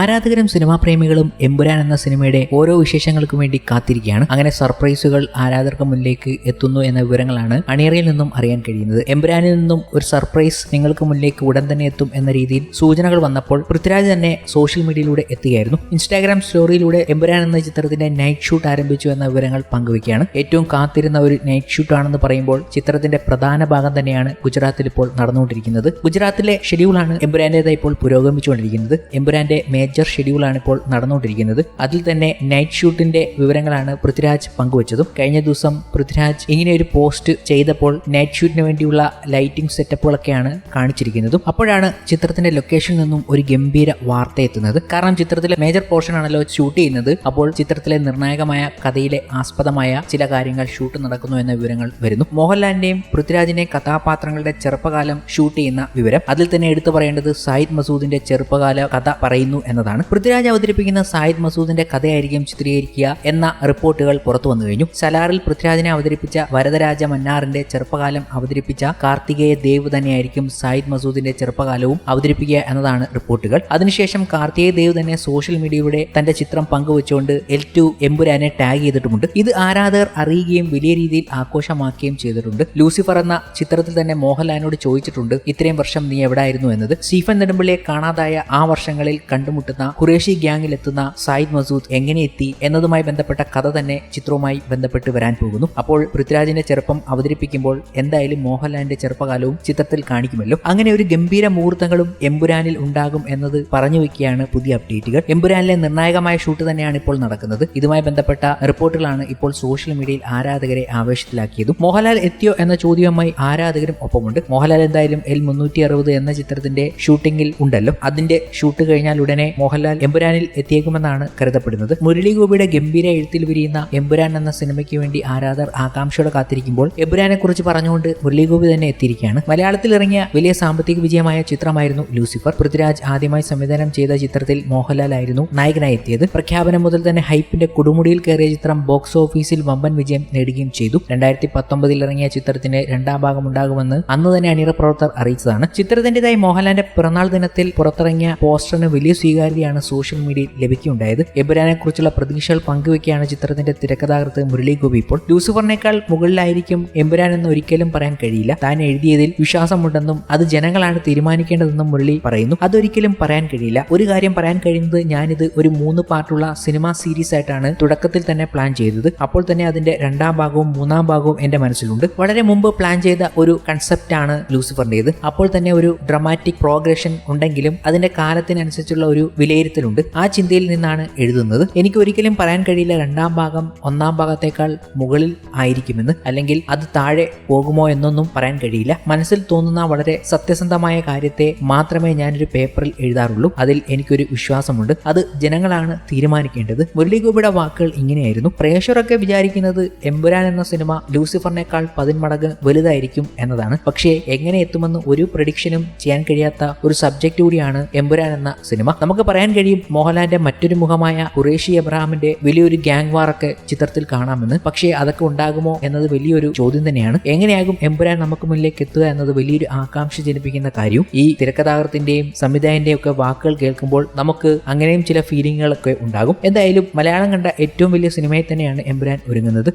ആരാധകരും സിനിമാ പ്രേമികളും എമ്പുരാൻ എന്ന സിനിമയുടെ ഓരോ വിശേഷങ്ങൾക്കും വേണ്ടി കാത്തിരിക്കുകയാണ്. അങ്ങനെ സർപ്രൈസുകൾ ആരാധകർക്ക് മുന്നിലേക്ക് എത്തുന്നു എന്ന വിവരങ്ങളാണ് അണിയറയിൽ നിന്നും അറിയാൻ കഴിയുന്നത്. എമ്പുരാനിൽ നിന്നും ഒരു സർപ്രൈസ് നിങ്ങൾക്ക് മുന്നിലേക്ക് ഉടൻ തന്നെ എത്തും എന്ന രീതിയിൽ സൂചനകൾ വന്നപ്പോൾ പൃഥ്വിരാജ് തന്നെ സോഷ്യൽ മീഡിയയിലൂടെ എത്തുകയായിരുന്നു. ഇൻസ്റ്റാഗ്രാം സ്റ്റോറിയിലൂടെ എമ്പുരാൻ എന്ന ചിത്രത്തിന്റെ നൈറ്റ് ഷൂട്ട് ആരംഭിച്ചു എന്ന വിവരങ്ങൾ പങ്കുവയ്ക്കുകയാണ്. ഏറ്റവും കാത്തിരുന്ന ഒരു നൈറ്റ് ഷൂട്ട് ആണെന്ന് പറയുമ്പോൾ ചിത്രത്തിന്റെ പ്രധാന ഭാഗം തന്നെയാണ് ഗുജറാത്തിൽ ഇപ്പോൾ നടന്നുകൊണ്ടിരിക്കുന്നത്. ഗുജറാത്തിലെ ഷെഡ്യൂളാണ് എമ്പുരാന്റേതായി ഇപ്പോൾ പുരോഗമിച്ചുകൊണ്ടിരിക്കുന്നത്. എമ്പുരാന്റെ മേജർ ഷെഡ്യൂളാണ് ഇപ്പോൾ നടന്നുകൊണ്ടിരിക്കുന്നത്. അതിൽ തന്നെ നൈറ്റ് ഷൂട്ടിന്റെ വിവരങ്ങളാണ് പൃഥ്വിരാജ് പങ്കുവച്ചതും. കഴിഞ്ഞ ദിവസം പൃഥ്വിരാജ് ഇങ്ങനെ ഒരു പോസ്റ്റ് ചെയ്തപ്പോൾ നൈറ്റ് ഷൂട്ടിന് വേണ്ടിയുള്ള ലൈറ്റിംഗ് സെറ്റപ്പുകളൊക്കെയാണ് കാണിച്ചിരിക്കുന്നതും. അപ്പോഴാണ് ചിത്രത്തിന്റെ ലൊക്കേഷനിൽ നിന്നും ഒരു ഗംഭീര വാർത്ത എത്തുന്നത്. കാരണം ചിത്രത്തിലെ മേജർ പോർഷൻ ആണല്ലോ ഷൂട്ട് ചെയ്യുന്നത്. അപ്പോൾ ചിത്രത്തിലെ നിർണായകമായ കഥയിലെ ആസ്പദമായ ചില കാര്യങ്ങൾ ഷൂട്ട് നടക്കുന്നു എന്ന വിവരങ്ങൾ വരുന്നു. മോഹൻലാലിന്റെയും പൃഥ്വിരാജിന്റെയും കഥാപാത്രങ്ങളുടെ ചെറുപ്പകാലം ഷൂട്ട് ചെയ്യുന്ന വിവരം. അതിൽ തന്നെ എടുത്തു പറയേണ്ടത് സായിദ് മസൂദിന്റെ ചെറുപ്പകാല കഥ പറയുന്നു എന്നതാണ്. പൃഥ്വിരാജ് അവതരിപ്പിക്കുന്ന സായിദ് മസൂദിന്റെ കഥയായിരിക്കും ചിത്രീകരിക്കുക എന്ന റിപ്പോർട്ടുകൾ പുറത്തു വന്നു കഴിഞ്ഞു. സലാറിൽ പൃഥ്വിരാജിനെ അവതരിപ്പിച്ച വരദരാജ മന്നാറിന്റെ ചെറുപ്പകാലം അവതരിപ്പിച്ച കാർത്തികേയ ദേവ് തന്നെയായിരിക്കും സായിദ് മസൂദിന്റെ ചെറുപ്പകാലവും അവതരിപ്പിക്കുക എന്നതാണ് റിപ്പോർട്ടുകൾ. അതിനുശേഷം കാർത്തികേയ ദേവ് തന്നെ സോഷ്യൽ മീഡിയയുടെ തന്റെ ചിത്രം പങ്കുവച്ചുകൊണ്ട് എൽ ടു എമ്പുരാനെ ടാഗ് ചെയ്തിട്ടുമുണ്ട്. ഇത് ആരാധകർ അറിയുകയും വലിയ രീതിയിൽ ആഘോഷമാക്കുകയും ചെയ്തിട്ടുണ്ട്. ലൂസിഫർ എന്ന ചിത്രത്തിൽ തന്നെ മോഹൻലാലിനോട് ചോദിച്ചിട്ടുണ്ട് ഇത്രയും വർഷം നീ എവിടായിരുന്നു? എന്നത്. സീഫൻ നെടുമ്പിള്ളിയെ കാണാതായ ആ വർഷങ്ങളിൽ കണ്ടുമുട്ടുന്ന ഖുറേഷി ഗ്യാങ്ങിൽ എത്തുന്ന സായിദ് മസൂദ് എങ്ങനെ എത്തി എന്നതുമായി ബന്ധപ്പെട്ട കഥ തന്നെ ചിത്രവുമായി ബന്ധപ്പെട്ട് വരാൻ പോകുന്നു. അപ്പോൾ പൃഥ്വിരാജിന്റെ ചെറുപ്പം അവതരിപ്പിക്കുമ്പോൾ എന്തായാലും മോഹൻലാലിന്റെ ചെറുപ്പകാലവും ചിത്രത്തിൽ കാണിക്കുമല്ലോ. അങ്ങനെ ഒരു ഗംഭീര മുഹൂർത്തങ്ങളും എമ്പുരാനിൽ ഉണ്ടാകും എന്നത് പറഞ്ഞു വെക്കുകയാണ് പുതിയ അപ്ഡേറ്റുകൾ. എമ്പുരാനിലെ നിർണായകമായ ഷൂട്ട് തന്നെയാണ് ഇപ്പോൾ നടക്കുന്നത്. ഇതുമായി ബന്ധപ്പെട്ട റിപ്പോർട്ടുകളാണ് ഇപ്പോൾ സോഷ്യൽ മീഡിയയിൽ ആരാധകരെ ആവേശത്തിലാക്കിയതും. മോഹൻലാൽ എത്തിയോ എന്ന ചോദ്യവുമായി ആരാധകരും ഒപ്പമുണ്ട്. മോഹൻലാൽ എന്തായാലും എൽ മുന്നൂറ്റി എന്ന ചിത്രത്തിന്റെ ഷൂട്ടിംഗിൽ ഉണ്ടല്ലോ. അതിന്റെ ഷൂട്ട് കഴിഞ്ഞാൽ ഉടനെ മോഹൻലാൽ എമ്പുരാനിൽ എത്തിയേക്കുമെന്നാണ് കരുതപ്പെടുന്നത്. മുരളി ഗോപിയുടെ ഗംഭീര എഴുത്തിൽ വിരിയുന്ന എമ്പുരാൻ എന്ന സിനിമയ്ക്ക് വേണ്ടി ആരാധർ ആകാംക്ഷയോടെ കാത്തിരിക്കുമ്പോൾ എമ്പുരാനെ കുറിച്ച് പറഞ്ഞുകൊണ്ട് മുരളി ഗോപി തന്നെ എത്തിയിരിക്കുകയാണ്. മലയാളത്തിൽ ഇറങ്ങിയ വലിയ സാമ്പത്തിക വിജയമായ ചിത്രമായിരുന്നു ലൂസിഫർ. പൃഥ്വിരാജ് ആദ്യമായി സംവിധാനം ചെയ്ത ചിത്രത്തിൽ മോഹൻലാൽ ആയിരുന്നു നായകനായി എത്തിയത്. പ്രഖ്യാപനം മുതൽ തന്നെ ഹൈപ്പിന്റെ കൊടുമുടിയിൽ കയറിയ ചിത്രം ബോക്സ് ഓഫീസിൽ വമ്പൻ വിജയം നേടുകയും ചെയ്തു. രണ്ടായിരത്തി പത്തൊമ്പതിൽ ഇറങ്ങിയ ചിത്രത്തിന്റെ രണ്ടാം ഭാഗം ഉണ്ടാകുമെന്ന് അന്ന് തന്നെ അണിയറ പ്രവർത്തകർ അറിയിച്ചതാണ്. ചിത്രത്തിന്റേതായി മോഹൻലാലിന്റെ പിറന്നാൾ ദിനത്തിൽ പുറത്തിറങ്ങിയ പോസ്റ്ററിന് വലിയ സ്വീകാര്യതയാണ് സോഷ്യൽ മീഡിയയിൽ ലഭിക്കുകയുണ്ടായത്. എബുരാനെ കുറിച്ചുള്ള പ്രതീക്ഷകൾ പങ്കുവെക്കുകയാണ് ചിത്രത്തിന്റെ തിരക്കഥാകൃത്ത് മുരളി ഗോപി. ഇപ്പോൾ ലൂസിഫറിനേക്കാൾ മുകളിലായിരിക്കും എമ്പുരാൻ എന്ന് ഒരിക്കലും പറയാൻ കഴിയില്ല. താൻ എഴുതിയതിൽ വിശ്വാസമുണ്ടെന്നും അത് ജനങ്ങളാണ് തീരുമാനിക്കേണ്ടതെന്നും മുരളി പറയുന്നു. അതൊരിക്കലും പറയാൻ കഴിയില്ല. ഒരു കാര്യം പറയാൻ കഴിയുന്നത് ഞാനിത് ഒരു മൂന്ന് പാർട്ടുള്ള സിനിമ സീരീസ് ആയിട്ടാണ് തുടക്കത്തിൽ തന്നെ പ്ലാൻ ചെയ്തത്. അപ്പോൾ തന്നെ അതിന്റെ രണ്ടാം ഭാഗവും മൂന്നാം ഭാഗവും എന്റെ മനസ്സിലുണ്ട്. വളരെ മുമ്പ് പ്ലാൻ ചെയ്ത ഒരു കൺസെപ്റ്റ് ആണ് ലൂസിഫറിന്റേത്. അപ്പോൾ തന്നെ ഒരു ഡ്രമാറ്റിക് പ്രോഗ്രഷൻ ഉണ്ടെങ്കിലും അതിന്റെ കാലത്തിനനുസരിച്ചുള്ള ഒരു വിലയിരുത്തലുണ്ട്. ആ ചിന്തയിൽ നിന്നാണ് എഴുതുന്നത്. എനിക്ക് ഒരിക്കലും പറയാൻ കഴിയില്ല രണ്ടാം ഭാഗം ഒന്നാം ഭാഗത്തേക്കാൾ മുകളിൽ ആയിരിക്കുമെന്ന്. അല്ലെങ്കിൽ അത് താഴെ പോകുമോ എന്നൊന്നും പറയാൻ കഴിയില്ല. മനസ്സിൽ തോന്നുന്ന വളരെ സത്യസന്ധമായ കാര്യത്തെ മാത്രമേ ഞാനൊരു പേപ്പറിൽ എഴുതാറുള്ളൂ. അതിൽ എനിക്കൊരു വിശ്വാസമുണ്ട്. അത് ജനങ്ങളാണ് തീരുമാനിക്കേണ്ടത്. മുരളിഗോപിയുടെ വാക്കുകൾ ഇങ്ങനെയായിരുന്നു. പ്രേക്ഷകരൊക്കെ വിചാരിക്കുന്നത് എമ്പുരാൻ എന്ന സിനിമ ലൂസിഫറിനേക്കാൾ പതിന്മടങ്ങ് വലുതായിരിക്കും എന്നതാണ്. പക്ഷേ എങ്ങനെ എത്തുമെന്ന് ഒരു പ്രഡിക്ഷനും ചെയ്യാൻ കഴിയാത്ത ഒരു സബ്ജക്റ്റ് കൂടിയാണ് എമ്പുരാൻ എന്ന സിനിമ. നമുക്ക് പറയാൻ കഴിയും മോഹൻലാലിന്റെ മറ്റൊരു മുഖമായ ഖുറേഷി എബ്രഹാമിന്റെ വലിയൊരു ഗ്യാങ് വാറൊക്കെ ചിത്രത്തിൽ കാണാമെന്ന്. പക്ഷേ അതൊക്കെ ഉണ്ടാകുമോ എന്നത് വലിയൊരു ചോദ്യം തന്നെയാണ്. എങ്ങനെയാകും എമ്പുരാൻ നമുക്ക് മുന്നിലേക്ക് എത്തുക എന്നത് വലിയൊരു ആകാംക്ഷ ജനിപ്പിക്കുന്ന കാര്യവും ഈ തിരക്കഥാകൃത്തിന്റെയും സംവിധായകന്റെയും ഒക്കെ വാക്കുകൾ കേൾക്കുമ്പോൾ നമുക്ക് അങ്ങനെയും ചില ഫീലിങ്ങുകളൊക്കെ ഉണ്ടാകും. എന്തായാലും മലയാളം കണ്ട ഏറ്റവും വലിയ സിനിമയെ തന്നെയാണ് എമ്പുരാൻ ഒരുങ്ങുന്നത്.